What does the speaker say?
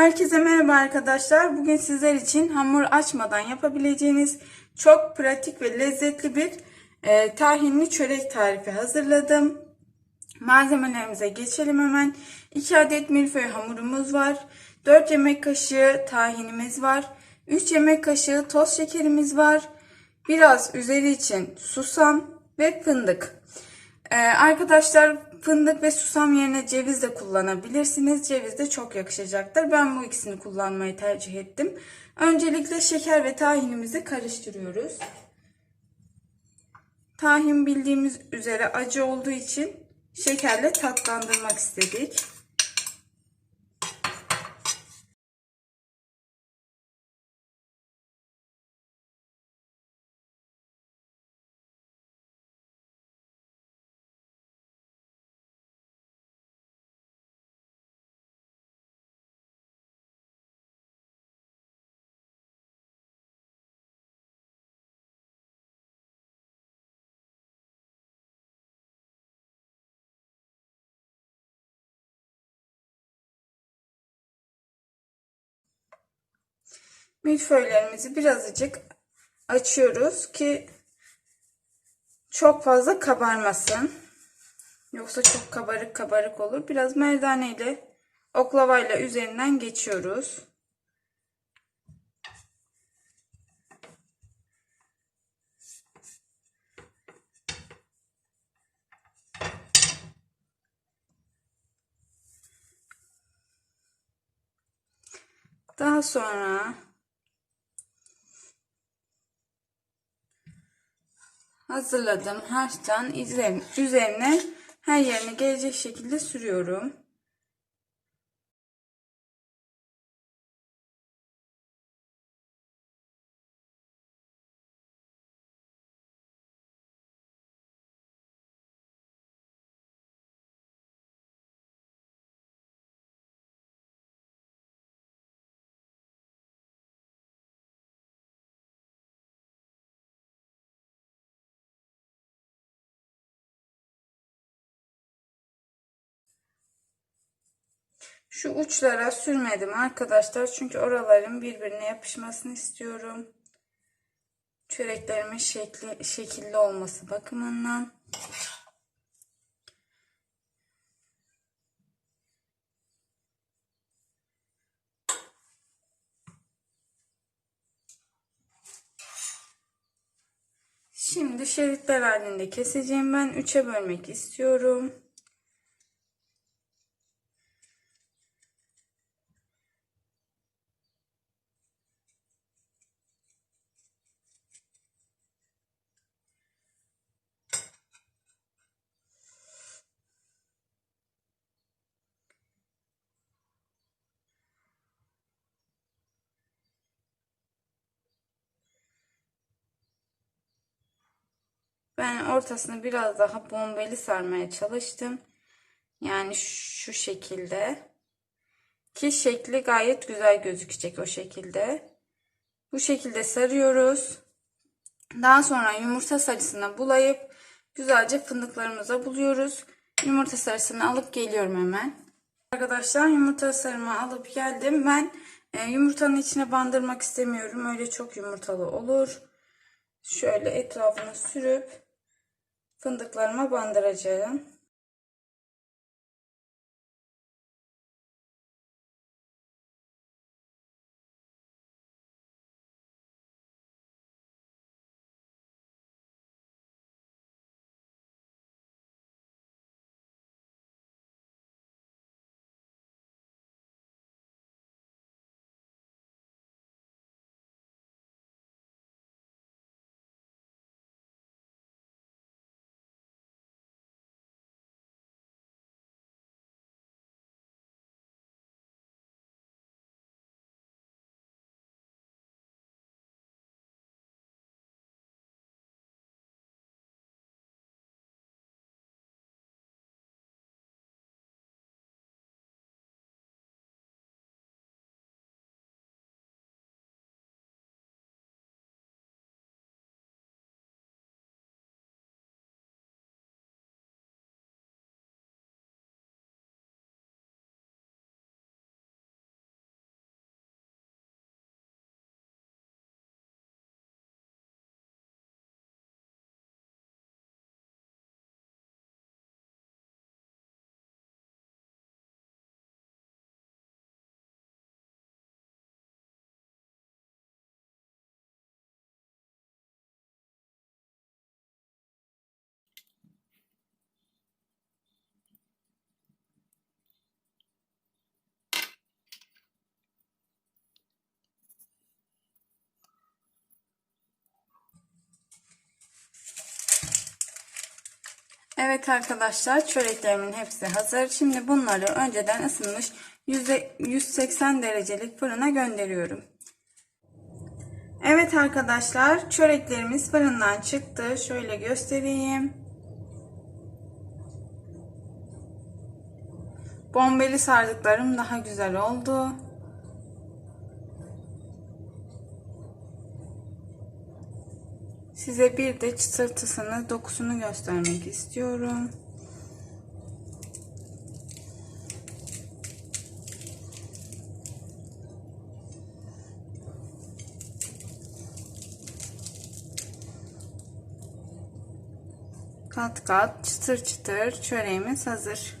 Herkese merhaba arkadaşlar. Bugün sizler için hamur açmadan yapabileceğiniz çok pratik ve lezzetli bir e, tahinli çörek tarifi hazırladım. Malzemelerimize geçelim hemen. 2 adet milföy hamurumuz var. 4 yemek kaşığı tahinimiz var. 3 yemek kaşığı toz şekerimiz var. Biraz üzeri için susam ve fındık. Ee, arkadaşlar fındık ve susam yerine ceviz de kullanabilirsiniz. Ceviz de çok yakışacaktır. Ben bu ikisini kullanmayı tercih ettim. Öncelikle şeker ve tahinimizi karıştırıyoruz. Tahin bildiğimiz üzere acı olduğu için şekerle tatlandırmak istedik. Milföylerimizi birazcık açıyoruz ki çok fazla kabarmasın. Yoksa çok kabarık kabarık olur. Biraz merdane ile oklavayla üzerinden geçiyoruz. Daha sonra hazırladığım harçtan üzerine her yerine gelecek şekilde sürüyorum. Şu uçlara sürmedim arkadaşlar. Çünkü oraların birbirine yapışmasını istiyorum. Çöreklerimin şekli, şekilli olması bakımından. Şimdi şeritler halinde keseceğim. Ben 3'e bölmek istiyorum. Ben ortasını biraz daha bombeli sarmaya çalıştım. Yani şu şekilde. Ki şekli gayet güzel gözükecek o şekilde. Bu şekilde sarıyoruz. Daha sonra yumurta sarısına bulayıp güzelce fındıklarımıza buluyoruz. Yumurta sarısını alıp geliyorum hemen. Arkadaşlar yumurta sarımı alıp geldim. Ben e, yumurtanın içine bandırmak istemiyorum. Öyle çok yumurtalı olur. Şöyle etrafını sürüp fındıklarıma bandıracağım. Evet arkadaşlar çöreklerimin hepsi hazır. Şimdi bunları önceden ısınmış yüzde 180 derecelik fırına gönderiyorum. Evet arkadaşlar çöreklerimiz fırından çıktı. Şöyle göstereyim. Bombeli sardıklarım daha güzel oldu. Size bir de çıtırtısını, dokusunu göstermek istiyorum. Kat kat çıtır çıtır çöreğimiz hazır.